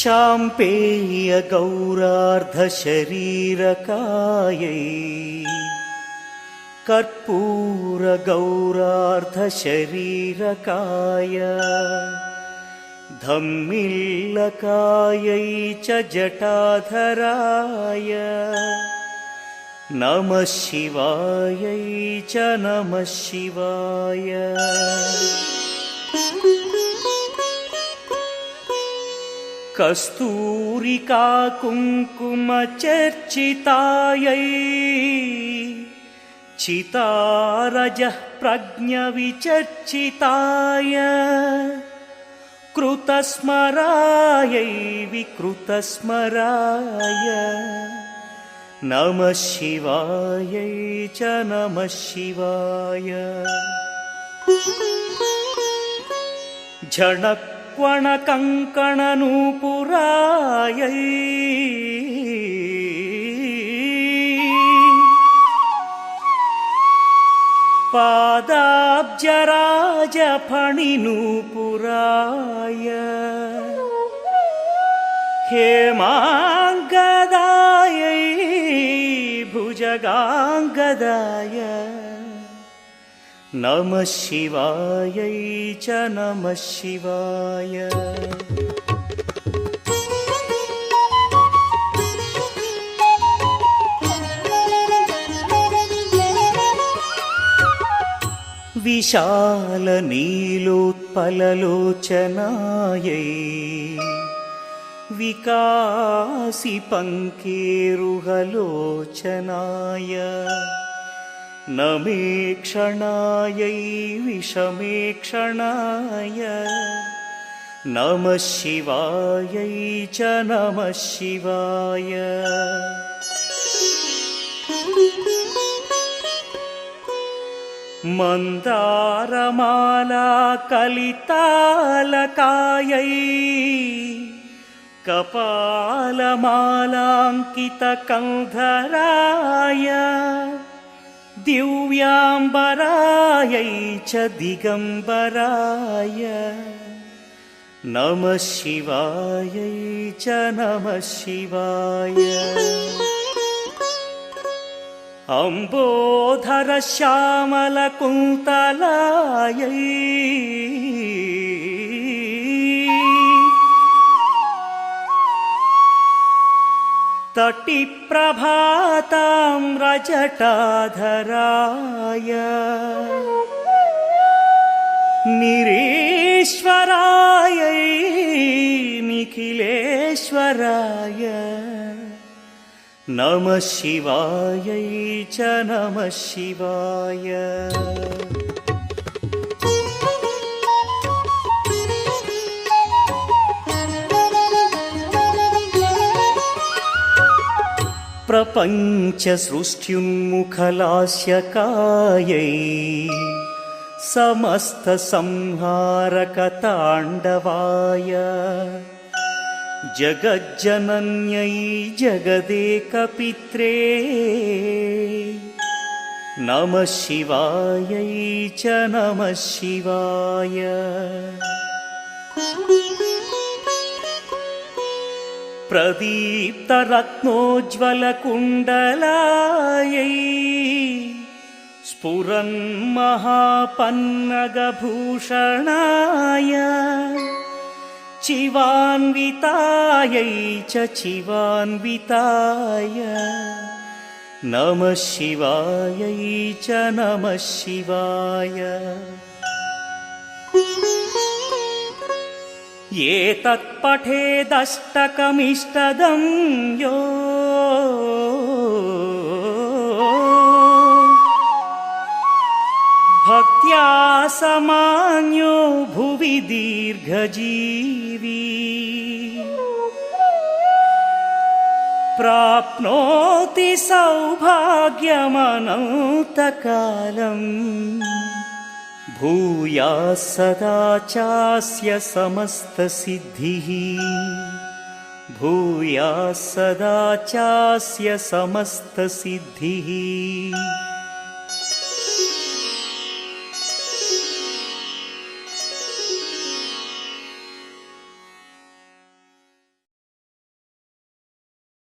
चाम्पेयगौरार्धशरीरकायै कर्पूरगौरार्धशरीरकाय धम्मिल्लकायै च जटाधराय नमः शिवायै च नमः शिवाय कस्तूरिका कुङ्कुमचर्चितायै चितारजः प्रज्ञविचर्चिताय कृतस्मरायै विकृतस्मराय नमः शिवायै च नमः शिवाय झणक्वणकङ्कणनूपुरायै पादाब्जराजफणिनूपुराय हेमाङ्गदायै भुजगाङ्गदाय नमः शिवायै च नमः शिवाय विशालनीलोत्पललोचनायै विकासि पङ्केरुहलोचनाय न मे क्षणायै विषमे क्षणाय। नमः शिवायै च नमः शिवाय। मन्दारमाला कलितालकायै कपालमालाङ्कितकन्धराय दिव्याम्बरायै च दिगम्बराय नमः शिवायै च नमः शिवाय अम्बोधर तटिप्रभातां रजटाधराय निरीश्वरायै निखिलेश्वराय नमः शिवायै च नमः शिवाय प्रपञ्चसृष्ट्युन्मुखलास्यकायै समस्तसंहारकताण्डवाय जगज्जनन्यै जगदेकपित्रे नमः शिवायै च नमः शिवाय प्रदीप्तरत्नोज्ज्वलकुण्डलायै स्फुरन्महापन्नगभूषणाय चिवान्वितायै च चिवान्विताय नमः शिवायै च नमः शिवाय एतत्पठेदष्टकमिष्टदं यो भक्त्या समान्यो भुवि दीर्घजीवी प्राप्नोति सौभाग्यमनन्तकालम् भूया सदा चास्य समस्तसिद्धिः। भूया सदा चास्य समस्तसिद्धिः